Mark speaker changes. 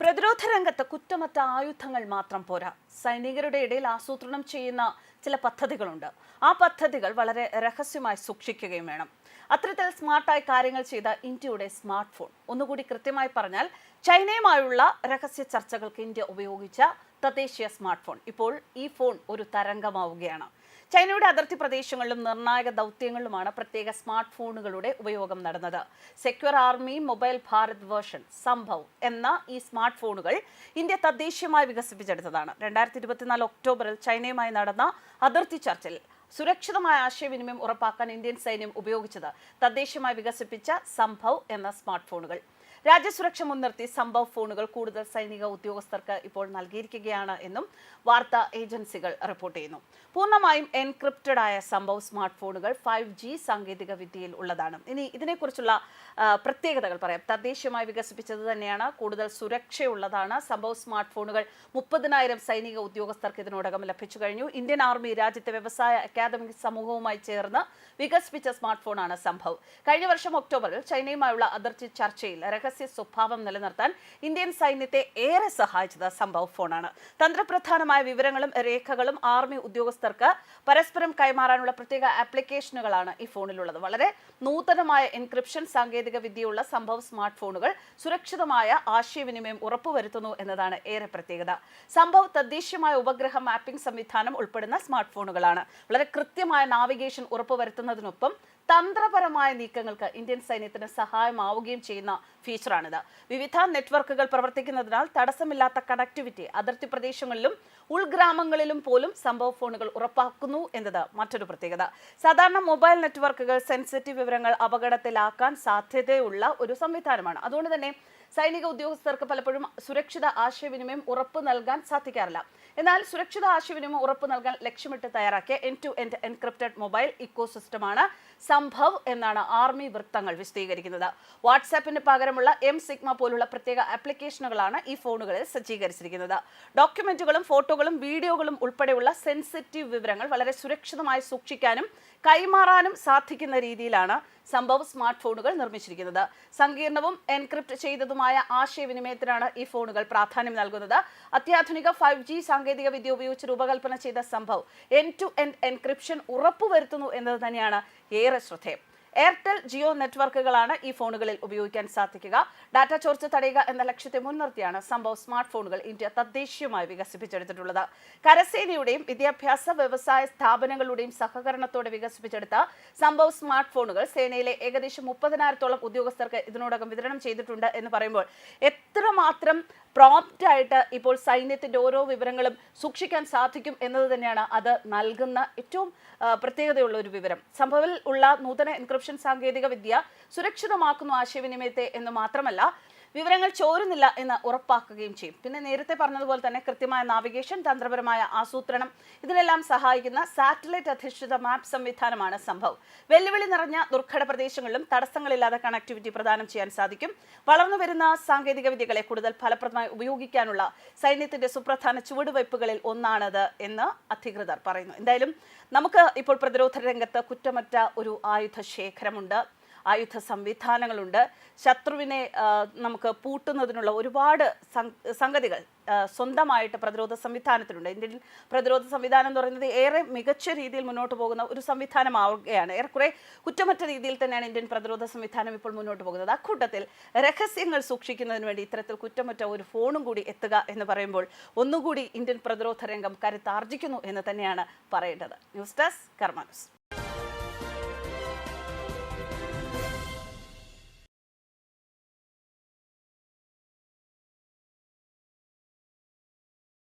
Speaker 1: പ്രതിരോധ രംഗത്ത് കുറ്റമറ്റ ആയുധങ്ങൾ മാത്രം പോരാ സൈനികരുടെ ഇടയിൽ ആസൂത്രണം ചെയ്യുന്ന ചില പദ്ധതികളുണ്ട് ആ പദ്ധതികൾ വളരെ രഹസ്യമായി സൂക്ഷിക്കുകയും വേണം അത്തരത്തിൽ സ്മാർട്ടായി കാര്യങ്ങൾ ചെയ്ത ഇന്ത്യയുടെ സ്മാർട്ട് ഫോൺ ഒന്നുകൂടി കൃത്യമായി പറഞ്ഞാൽ ചൈനയുമായുള്ള രഹസ്യ ചർച്ചകൾക്ക് ഇന്ത്യ ഉപയോഗിച്ച തദ്ദേശീയ സ്മാർട്ട് ഫോൺ ഇപ്പോൾ ഈ ഫോൺ ഒരു തരംഗമാവുകയാണ് ചൈനയുടെ അതിർത്തി പ്രദേശങ്ങളിലും നിർണായക ദൗത്യങ്ങളിലുമാണ് പ്രത്യേക സ്മാർട്ട് ഫോണുകളുടെ ഉപയോഗം നടന്നത് secure army mobile Bharat version Sambhav എന്ന ഈ സ്മാർട്ട് ഫോണുകൾ ഇന്ത്യ തദ്ദേശീയമായി വികസിപ്പിച്ചെടുത്തതാണ് രണ്ടായിരത്തി ഇരുപത്തിനാല് ഒക്ടോബറിൽ ചൈനയുമായി നടന്ന അതിർത്തി ചർച്ചയിൽ സുരക്ഷിതമായ ആശയവിനിമയം ഉറപ്പാക്കാൻ ഇന്ത്യൻ സൈന്യം ഉപയോഗിച്ചത് തദ്ദേശീയമായി വികസിപ്പിച്ച സംഭവ് എന്ന സ്മാർട്ട് ഫോണുകൾ രാജ്യസുരക്ഷ മുൻനിർത്തി സംഭവ ഫോണുകൾ കൂടുതൽ സൈനിക ഉദ്യോഗസ്ഥർക്ക് ഇപ്പോൾ നൽകിയിരിക്കുകയാണ് എന്നും വാർത്താ ഏജൻസികൾ റിപ്പോർട്ട് ചെയ്യുന്നു പൂർണ്ണമായും എൻക്രിപ്റ്റഡ് ആയ സംഭവ സ്മാർട്ട് ഫോണുകൾ ഫൈവ് ജി സാങ്കേതിക വിദ്യയിൽ ഉള്ളതാണ് ഇനി ഇതിനെക്കുറിച്ചുള്ള പ്രത്യേകതകൾ പറയാം തദ്ദേശീയമായി വികസിപ്പിച്ചത് തന്നെയാണ് കൂടുതൽ സുരക്ഷയുള്ളതാണ് സംഭവ സ്മാർട്ട് ഫോണുകൾ മുപ്പതിനായിരം സൈനിക ഉദ്യോഗസ്ഥർക്ക് ഇതിനോടകം ലഭിച്ചു കഴിഞ്ഞു ഇന്ത്യൻ ആർമി രാജ്യത്തെ വ്യവസായ അക്കാദമിക് സമൂഹവുമായി ചേർന്ന് വികസിപ്പിച്ച സ്മാർട്ട് ഫോണാണ് സംഭവം കഴിഞ്ഞ വർഷം ഒക്ടോബറിൽ ചൈനയുമായുള്ള അതിർത്തി ചർച്ചയിൽ രഹസ്യ രഹസ്യ സ്വഭാവം നിലനിർത്താൻ ഇന്ത്യൻ സൈന്യത്തെ ഏറെ സഹായിച്ചത് സംഭവ് ഫോണാണ് തന്ത്രപ്രധാനമായ വിവരങ്ങളും രേഖകളും ആർമി ഉദ്യോഗസ്ഥർക്ക് പരസ്പരം കൈമാറാനുള്ള പ്രത്യേക ആപ്ലിക്കേഷനുകളാണ് ഈ ഫോണിലുള്ളത് വളരെ നൂതനമായ എൻക്രിപ്ഷൻ സാങ്കേതിക വിദ്യയുള്ള സംഭവ് സ്മാർട്ട് ഫോണുകൾ സുരക്ഷിതമായ ആശയവിനിമയം ഉറപ്പുവരുത്തുന്നു എന്നതാണ് ഏറെ പ്രത്യേകത സംഭവ് തദ്ദേശീയമായ ഉപഗ്രഹ മാപ്പിംഗ് സംവിധാനം ഉൾപ്പെടുന്ന സ്മാർട്ട് ഫോണുകളാണ് വളരെ കൃത്യമായ നാവിഗേഷൻ ഉറപ്പുവരുത്തുന്നതിനൊപ്പം തന്ത്രപരമായ നീക്കങ്ങൾക്ക് ഇന്ത്യൻ സൈന്യത്തിന് സഹായമാവുകയും ചെയ്യുന്ന ഫീച്ചർ ഫീച്ചറാണിത് വിവിധ നെറ്റ്വർക്കുകൾ പ്രവർത്തിക്കുന്നതിനാൽ തടസ്സമില്ലാത്ത കണക്ടിവിറ്റി അതിർത്തി പ്രദേശങ്ങളിലും ഉൾഗ്രാമങ്ങളിലും പോലും സംഭവ ഫോണുകൾ ഉറപ്പാക്കുന്നു എന്നത് മറ്റൊരു പ്രത്യേകത സാധാരണ മൊബൈൽ നെറ്റ്വർക്കുകൾ സെൻസിറ്റീവ് വിവരങ്ങൾ അപകടത്തിലാക്കാൻ സാധ്യതയുള്ള ഒരു സംവിധാനമാണ് അതുകൊണ്ട് തന്നെ സൈനിക ഉദ്യോഗസ്ഥർക്ക് പലപ്പോഴും സുരക്ഷിത ആശയവിനിമയം ഉറപ്പ് നൽകാൻ സാധിക്കാറില്ല എന്നാൽ സുരക്ഷിത ആശയവിനിമയം ഉറപ്പ് നൽകാൻ ലക്ഷ്യമിട്ട് തയ്യാറാക്കിയ end to end encrypted mobile സിസ്റ്റമാണ് സംഭവ് എന്നാണ് ആർമി വൃത്തങ്ങൾ വിശദീകരിക്കുന്നത് വാട്സാപ്പിന് പകരമുള്ള എം സിഗ്മ പോലുള്ള പ്രത്യേക ആപ്ലിക്കേഷനുകളാണ് ഈ ഫോണുകളിൽ സജ്ജീകരിച്ചിരിക്കുന്നത് ഡോക്യുമെന്റുകളും ഫോട്ടോകളും വീഡിയോകളും ഉൾപ്പെടെയുള്ള സെൻസിറ്റീവ് വിവരങ്ങൾ വളരെ സുരക്ഷിതമായി സൂക്ഷിക്കാനും കൈമാറാനും സാധിക്കുന്ന രീതിയിലാണ് സംഭവ സ്മാർട്ട് ഫോണുകൾ നിർമ്മിച്ചിരിക്കുന്നത് സങ്കീർണവും എൻക്രിപ്റ്റ് ചെയ്തതുമായ ആശയവിനിമയത്തിനാണ് ഈ ഫോണുകൾ പ്രാധാന്യം നൽകുന്നത് അത്യാധുനിക ഫൈവ് ജി സാങ്കേതിക വിദ്യ ഉപയോഗിച്ച് രൂപകൽപ്പന ചെയ്ത സംഭവം എൻ ടു എൻ എൻക്രിപ്ഷൻ ഉറപ്പുവരുത്തുന്നു എന്നത് തന്നെയാണ് ഏറെ ശ്രദ്ധേയം എയർടെൽ ജിയോ നെറ്റ്വർക്കുകളാണ് ഈ ഫോണുകളിൽ ഉപയോഗിക്കാൻ സാധിക്കുക ഡാറ്റ ചോർച്ച തടയുക എന്ന ലക്ഷ്യത്തെ മുൻനിർത്തിയാണ് സംഭവ സ്മാർട്ട് ഫോണുകൾ ഇന്ത്യ തദ്ദേശീയമായി വികസിപ്പിച്ചെടുത്തിട്ടുള്ളത് കരസേനയുടെയും വിദ്യാഭ്യാസ വ്യവസായ സ്ഥാപനങ്ങളുടെയും സഹകരണത്തോടെ വികസിപ്പിച്ചെടുത്ത സംഭവ സ്മാർട്ട് ഫോണുകൾ സേനയിലെ ഏകദേശം മുപ്പതിനായിരത്തോളം ഉദ്യോഗസ്ഥർക്ക് ഇതിനോടകം വിതരണം ചെയ്തിട്ടുണ്ട് എന്ന് പറയുമ്പോൾ എത്രമാത്രം പ്രോപ്റ്റ് ആയിട്ട് ഇപ്പോൾ സൈന്യത്തിൻ്റെ ഓരോ വിവരങ്ങളും സൂക്ഷിക്കാൻ സാധിക്കും എന്നത് തന്നെയാണ് അത് നൽകുന്ന ഏറ്റവും പ്രത്യേകതയുള്ള ഒരു വിവരം സംഭവത്തിൽ ഉള്ള നൂതന എൻക്രിപ്ഷൻ സാങ്കേതിക വിദ്യ സുരക്ഷിതമാക്കുന്ന ആശയവിനിമയത്തെ എന്ന് മാത്രമല്ല വിവരങ്ങൾ ചോരുന്നില്ല എന്ന് ഉറപ്പാക്കുകയും ചെയ്യും പിന്നെ നേരത്തെ പറഞ്ഞതുപോലെ തന്നെ കൃത്യമായ നാവിഗേഷൻ തന്ത്രപരമായ ആസൂത്രണം ഇതിനെല്ലാം സഹായിക്കുന്ന സാറ്റലൈറ്റ് അധിഷ്ഠിത മാപ്പ് സംവിധാനമാണ് സംഭവം വെല്ലുവിളി നിറഞ്ഞ ദുർഘട പ്രദേശങ്ങളിലും തടസ്സങ്ങളില്ലാതെ കണക്ടിവിറ്റി പ്രദാനം ചെയ്യാൻ സാധിക്കും വളർന്നുവരുന്ന സാങ്കേതിക വിദ്യകളെ കൂടുതൽ ഫലപ്രദമായി ഉപയോഗിക്കാനുള്ള സൈന്യത്തിന്റെ സുപ്രധാന ചുവടുവയ്പ്പുകളിൽ ഒന്നാണത് എന്ന് അധികൃതർ പറയുന്നു എന്തായാലും നമുക്ക് ഇപ്പോൾ പ്രതിരോധ രംഗത്ത് കുറ്റമറ്റ ഒരു ആയുധ ശേഖരമുണ്ട് ആയുധ സംവിധാനങ്ങളുണ്ട് ശത്രുവിനെ നമുക്ക് പൂട്ടുന്നതിനുള്ള ഒരുപാട് സംഗതികൾ സ്വന്തമായിട്ട് പ്രതിരോധ സംവിധാനത്തിലുണ്ട് ഇന്ത്യൻ പ്രതിരോധ സംവിധാനം എന്ന് പറയുന്നത് ഏറെ മികച്ച രീതിയിൽ മുന്നോട്ട് പോകുന്ന ഒരു സംവിധാനമാവുകയാണ് ഏറെക്കുറെ കുറ്റമറ്റ രീതിയിൽ തന്നെയാണ് ഇന്ത്യൻ പ്രതിരോധ സംവിധാനം ഇപ്പോൾ മുന്നോട്ട് പോകുന്നത് അക്കൂട്ടത്തിൽ രഹസ്യങ്ങൾ സൂക്ഷിക്കുന്നതിന് വേണ്ടി ഇത്തരത്തിൽ കുറ്റമറ്റ ഒരു ഫോണും കൂടി എത്തുക എന്ന് പറയുമ്പോൾ ഒന്നുകൂടി ഇന്ത്യൻ പ്രതിരോധ രംഗം കരുത്താർജിക്കുന്നു എന്ന് തന്നെയാണ് പറയേണ്ടത് ന്യൂസ് ഡെസ്ക് കർമാനുസ്